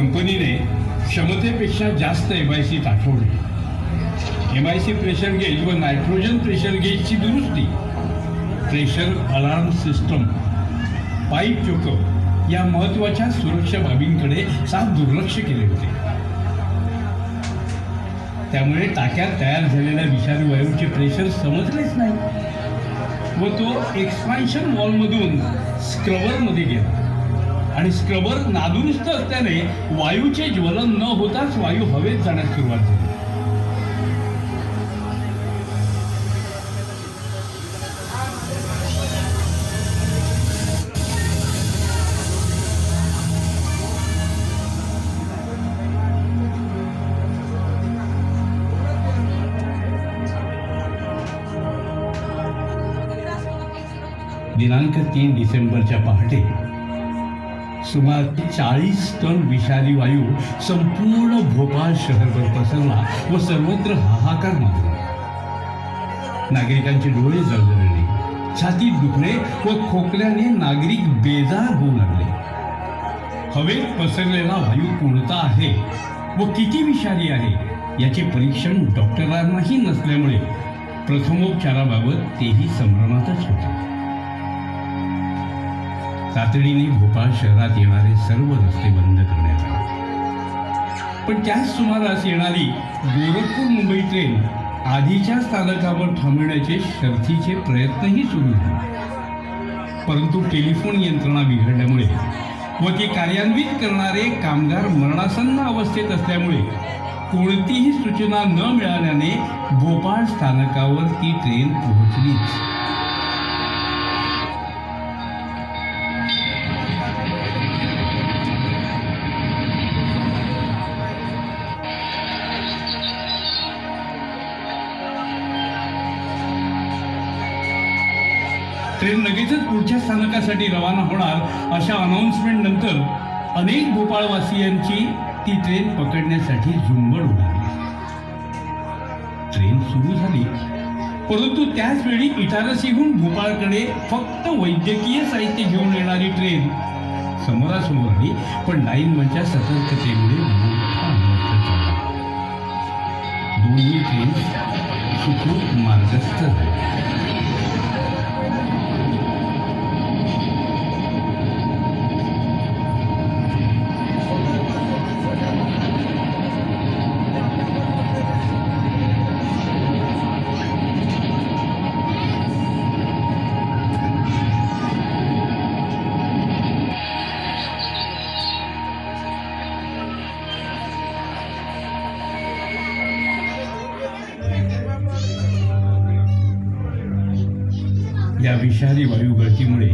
कंपनीने क्षमतेपेक्षा जास्त एम आय सी दाखवली M I C pressure gauge व नायट्रोजन प्रेशर गेजची दुरुस्ती pressure alarm system pipe choke या महत्त्वाच्या सुरक्षा बाबींकडे साफ दुर्लक्ष केले होते. त्यामुळे टाक्यात तयार झालेल्या विषारी वायूचे प्रेशर समजलेच नाही. व तो एक्सपान्शन वॉलमधून स्क्रबरमध्ये गेला. आणि स्क्रबर नादुरुस्त असल्याने वायूचे ज्वलन न होताच वायू हवेत जाण्यास सुरुवात झाली. दिनांक तीन डिसेंबरच्या पहाटे सुमारे चाळीस टन विषारी वायू संपूर्ण भोपाळ शहरभर पसरला व सर्वत्र हाहाकार माजला. नागरिकांचे डोळे जळजळले. छातीत दुखणे व खोकल्याने नागरिक बेजार होऊ लागले. हवेत पसरलेला वायू कोणता आहे व किती विषारी आहे याचे परीक्षण डॉक्टरांनाही नसल्यामुळे प्रथमोपचाराबाबत तेही संभ्रमातच होते. तातडीने भोपाळ शहरात येणारे सर्व रस्ते बंद करण्यात आले. पण त्याच सुमारास येणारी गोरखपूर मुंबई ट्रेन आधीच्या स्थानकावर थांबण्याचे शर्थीचे प्रयत्नही सुरू झाले. परंतु टेलिफोन यंत्रणा बिघडल्यामुळे व ती कार्यान्वित करणारे कामगार मरणासन्न अवस्थेत असल्यामुळे कोणतीही सूचना न मिळाल्याने भोपाळ स्थानकावर ती ट्रेन पोहोचलीच. ट्रेन लगेचच पुढच्या स्थानकासाठी रवाना होणार अशा अनाऊन्समेंट नंतर अनेक भोपाळवासियांची ती ट्रेन पकडण्यासाठी झुंबड उडाली. ट्रेन सुरू झाली. परंतु त्याच वेळी इटारसीहून भोपाळकडे फक्त वैद्यकीय साहित्य घेऊन येणारी ट्रेन समोरासमोर आली पण लाईनमनच्या सतर्कतेमुळे दोन्ही ट्रेन सुखरूप मार्गस्थ झाली. त्या विषारी वायू गळतीमुळे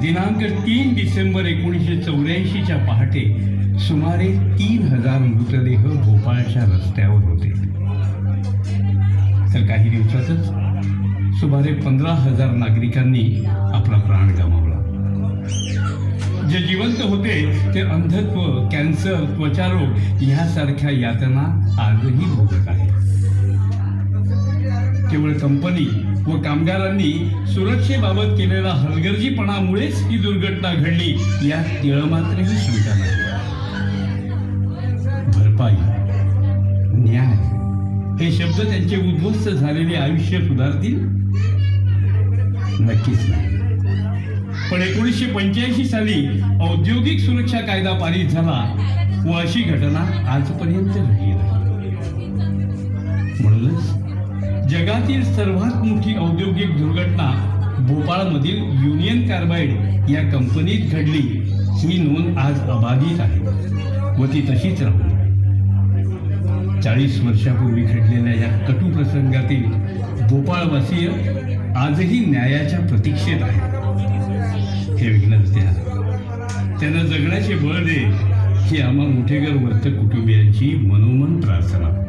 दिनांक तीन डिसेंबर एकोणीसशे चौऱ्याऐंशीच्या पहाटे सुमारे तीन हजार मृतदेह भोपाळच्या रस्त्यावर होते. तर काही दिवसातच सुमारे पंधरा हजार नागरिकांनी आपला प्राण गमावला. जे जिवंत होते ते अंधत्व कॅन्सर त्वचारोग यासारख्या यातना आजही भोगत आहेत. केवळ कंपनी व कामगारांनी सुरक्षेबाबत केलेला हलगर्जीपणामुळेच ही दुर्घटना घडली. यात तिळमात्रही शंका नाही भरपाई न्याय हे शब्द त्यांचे उद्ध्वस्त झालेले आयुष्य सुधारतील? नक्कीच नाही. पण एकोणीसशे पंच्याऐंशी साली औद्योगिक सुरक्षा कायदा पारित झाला व अशी घटना आजपर्यंत घडली नाही. म्हणूनच जगातील सर्वात मोठी औद्योगिक दुर्घटना भोपाळमधील युनियन कार्बाईड या कंपनीत घडली. ही नोंद आज अबाधित आहे. व ती तशीच राहू चाळीस वर्षापूर्वी घडलेल्या या कटू प्रसंगातील भोपाळवासीय आजही न्यायाच्या प्रतीक्षेत आहे. हे विघ्नच द्या त्यांना जगण्याचे बळ दे. ही आम्हा मोठेगर वर्तक कुटुंबियांची मनोमन प्रार्थना.